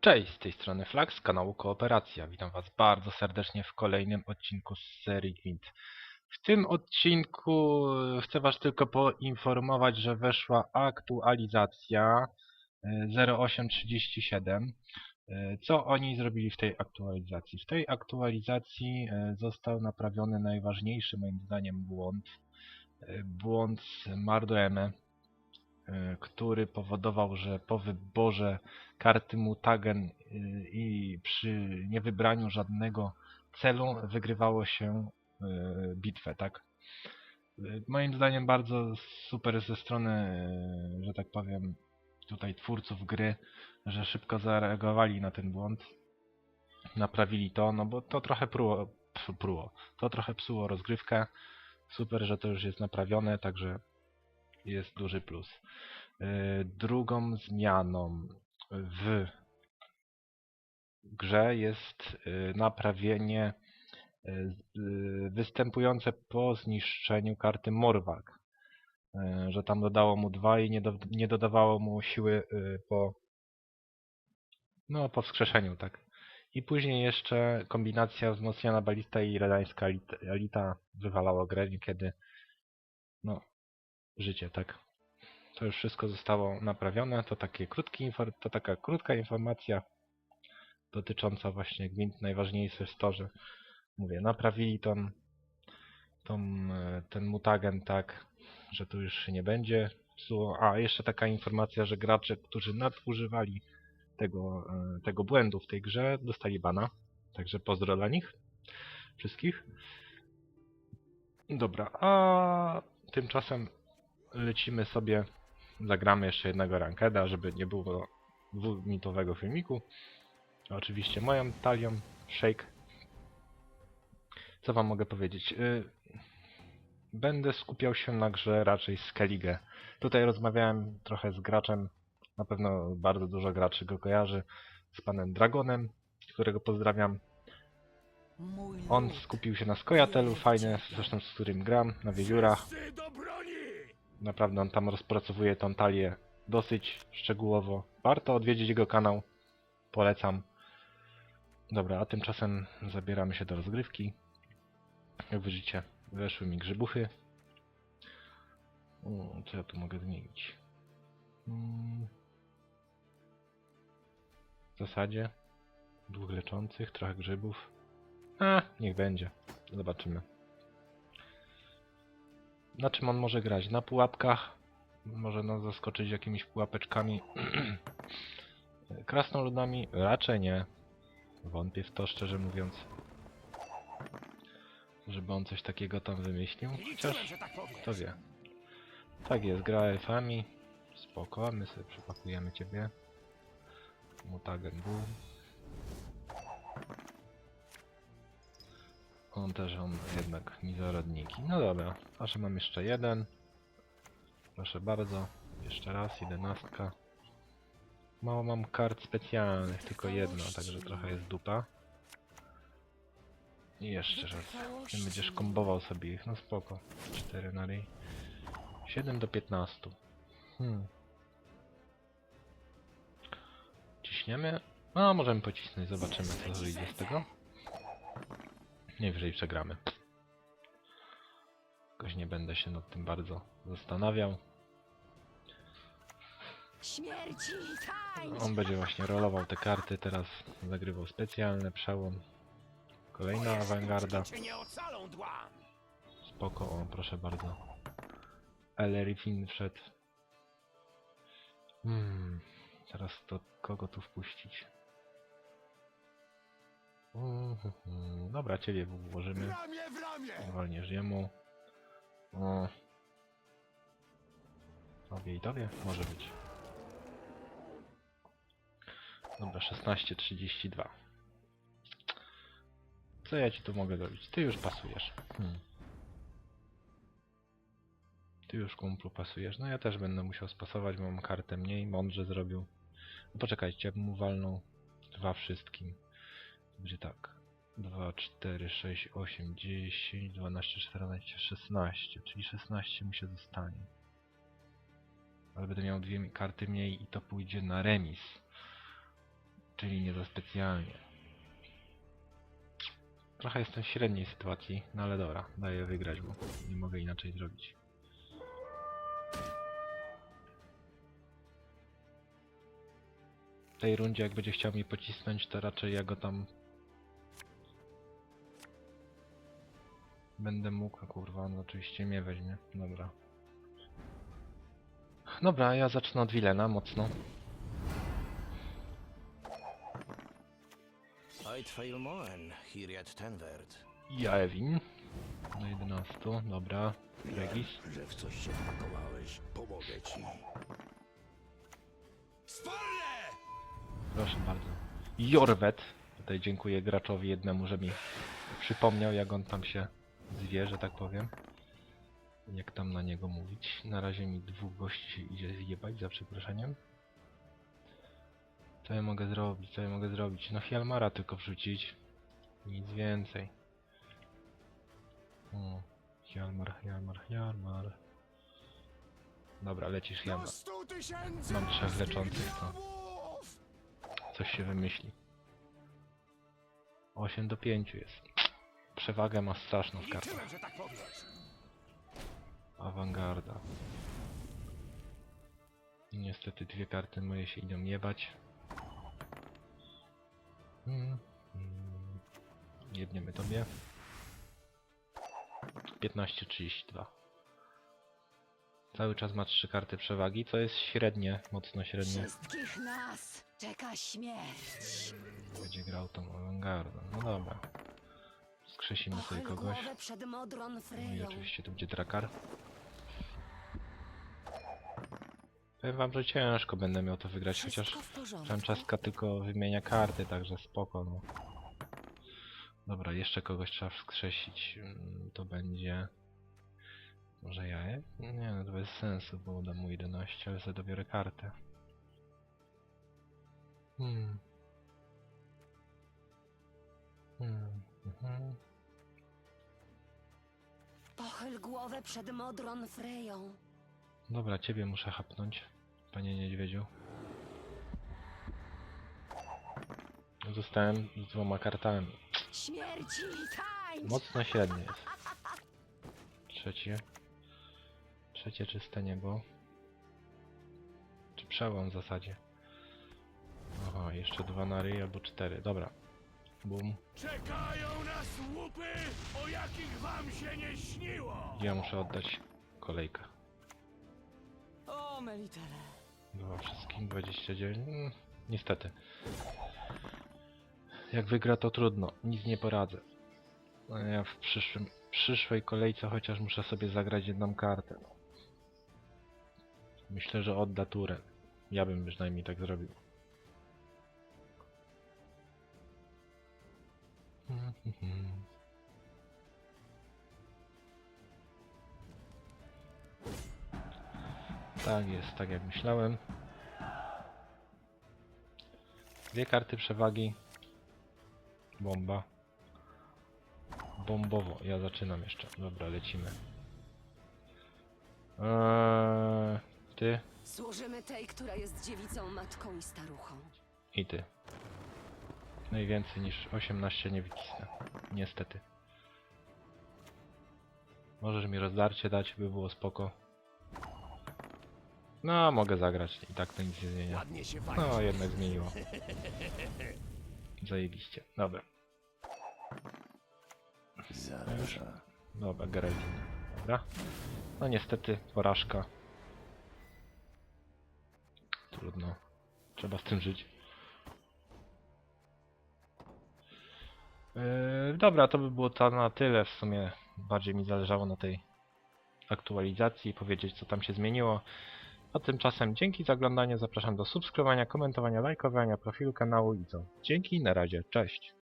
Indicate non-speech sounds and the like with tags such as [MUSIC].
Cześć, z tej strony Flax z kanału Kooperacja. Witam Was bardzo serdecznie w kolejnym odcinku z serii Gwint. W tym odcinku e, chcę Was tylko poinformować, że weszła aktualizacja e, 0837. E, Co oni zrobili w tej aktualizacji? W tej aktualizacji e, został naprawiony najważniejszy moim zdaniem błąd. E, Błąd z Mardoeme, e, który powodował, że po wyborze karty mutagen y, i przy niewybraniu żadnego celu wygrywało się y, bitwę, tak? Y, Moim zdaniem bardzo super ze strony, że tak powiem, tutaj twórców gry, że szybko zareagowali na ten błąd, naprawili to, no bo to trochę pruło, pruło. to trochę psuło rozgrywkę. Super, że to już jest naprawione, także jest duży plus. Drugą zmianą w grze jest y, naprawienie y, y, występujące po zniszczeniu karty Morwag. Że tam dodało mu dwa i nie, do, nie dodawało mu siły po no po wskrzeszeniu, tak. I później jeszcze kombinacja wzmocniona balista i redańska elita, wywalało grę niekiedy no życie, tak. To już wszystko zostało naprawione. To, takie krótki, infor- to taka krótka informacja dotycząca właśnie gwint. Najważniejsze jest to, że mówię, naprawili tą, tą, e, ten mutagen tak, że tu już się nie będzie psuło. A, jeszcze taka informacja, że gracze, którzy nadużywali tego, e, tego błędu w tej grze, dostali bana. Także pozdro dla nich. Wszystkich. Dobra, a tymczasem lecimy sobie, zagramy jeszcze jednego rankeda, żeby nie było dwuminutowego filmiku. Oczywiście moją talią, Shake. Co wam mogę powiedzieć? Y, Będę skupiał się na grze raczej Skellige. Tutaj rozmawiałem trochę z graczem, na pewno bardzo dużo graczy go kojarzy, z panem Dragonem, którego pozdrawiam. On skupił się na Skojatelu, fajnie, zresztą z którym gram, na wiewiórach. Naprawdę on tam rozpracowuje tą talię dosyć szczegółowo. Warto odwiedzić jego kanał. Polecam. Dobra, a tymczasem zabieramy się do rozgrywki. Jak widzicie, weszły mi grzybuchy. O, co ja tu mogę zmienić? Mm. W zasadzie dwóch leczących, trochę grzybów. A, niech będzie. Zobaczymy. Na czym on może grać? Na pułapkach. Może nas zaskoczyć jakimiś pułapeczkami. [CLEARS THROAT] Krasnoludami? Raczej nie. Wątpię w to, szczerze mówiąc. Żeby on coś takiego tam wymyślił. Chociaż, kto wie. Tak jest, gra elfami. Spoko, my sobie przypakujemy ciebie. Mutagen Boom. On jednak mizorodniki. No dobra, a że mam jeszcze jeden. Proszę bardzo, jeszcze raz, jedenastka. Mało mam kart specjalnych, tylko jedna, także trochę jest dupa. I jeszcze raz. Ty będziesz kombował sobie ich, no spoko. 4 na ryj. 7 do 15. Hmm. Ciśniemy? No, możemy pocisnąć, zobaczymy co wyjdzie z tego. Najwyżej przegramy. Jakoś nie będę się nad tym bardzo zastanawiał. Śmierci, tańcz! On będzie właśnie rolował te karty, teraz zagrywał specjalny przełom. Kolejna awangarda. Spoko, o proszę bardzo. Ellery Finn wszedł. Hmm, teraz to kogo tu wpuścić? Mhm, Dobra, ciebie włożymy. Ramię w ramię! Walniesz jemu. O. Tobie i tobie? Może być. Dobra, 16.32. Co ja ci tu mogę zrobić? Ty już pasujesz. Hmm. Ty już kumplu pasujesz. No ja też będę musiał spasować, bo mam kartę mniej. Mądrze zrobił. No poczekajcie, ja bym mu walnął dwa wszystkim. Będzie tak. 2, 4, 6, 8, 10, 12, 14, 16. Czyli 16 mu się zostanie. Ale będę miał dwie karty mniej i to pójdzie na remis. Czyli nie za specjalnie. Trochę jestem w średniej sytuacji, no ale dobra, daję wygrać, bo nie mogę inaczej zrobić. W tej rundzie jak będzie chciał mi pocisnąć, to raczej ja go tam będę mógł, kurwa, on oczywiście mnie weźmie, dobra. Dobra, ja zacznę od Wilena, mocno. Eidfeilmoen, Hiriet Tenwert. Ja Ewin. Do 11, dobra. Regis. że w coś się wpakowałeś. Pomogę ci. Proszę bardzo. Jorwet. Tutaj dziękuję graczowi jednemu, że mi przypomniał, jak on tam się zwie, że tak powiem. Jak tam na niego mówić. Na razie mi dwóch gości idzie zjebać, za przeproszeniem. Co ja mogę zrobić? Co ja mogę zrobić? No Hjalmara tylko wrzucić. Nic więcej. O, Hjalmar, Hjalmar, Hjalmar. Dobra, lecisz tysięcy Mam trzech leczących, to coś się wymyśli. 8 do 5 jest. Przewagę ma straszną w kartach. Tak. Awangarda. I Niestety dwie karty moje się idą jebać. Mm, mm. Jedniemy tobie. 15-32. Cały czas ma trzy karty przewagi, co jest średnie, mocno średnie. Wszystkich nas czeka śmierć. Będzie grał tą awangardę. No dobra. Skrzesimy sobie Pochyl kogoś. głowę przed Modron No i Freją. oczywiście to będzie drakar. Powiem wam, że ciężko będę miał to wygrać, chociaż Wszystko w porządku. Francesca tylko wymienia karty, także spoko, no. Dobra, jeszcze kogoś trzeba wskrzesić. Mm, To będzie... Może ja? Nie, no to bez sensu, bo dam mu 11, ale sobie dobiorę kartę. Hmm. Hmm. Mhm. Pochyl głowę przed Modron Freją. Dobra, ciebie muszę hapnąć, panie niedźwiedziu. Zostałem z dwoma kartami. Śmierci tańcz! Mocno średnie jest. Trzecie. Trzecie czyste niebo. Czy przełom w zasadzie? Aha, jeszcze dwa na ryj albo cztery. Dobra. Bum. Czekają nas łupy, o jakich wam się nie śniło! Ja muszę oddać kolejkę. O, Melitele. Była wszystkim 29. Mm, niestety. Jak wygra to trudno, nic nie poradzę. A ja w przyszłym, przyszłej kolejce chociaż muszę sobie zagrać jedną kartę. No. Myślę, że odda turę. Ja bym przynajmniej tak zrobił. Tak jest, tak jak myślałem. Dwie karty przewagi. Bomba. Bombowo. Ja zaczynam jeszcze. Dobra, lecimy. Eee, ty Służymy tej, która jest dziewicą, matką i staruchą. i ty. Najwięcej niż 18 nie wycisnę. Niestety. Możesz mi rozdarcie dać, by było spoko. No, mogę zagrać. I tak to nic nie zmienia. No, jednak zmieniło. Zajebiście. Dobra. Zaraz. Dobra, Geraldine. Dobra. No niestety, porażka. Trudno. Trzeba z tym żyć. Yy, dobra, to by było to na tyle. W sumie bardziej mi zależało na tej aktualizacji, powiedzieć co tam się zmieniło. A tymczasem dzięki za oglądanie, zapraszam do subskrybowania, komentowania, lajkowania profilu kanału i co. Dzięki, na razie, cześć.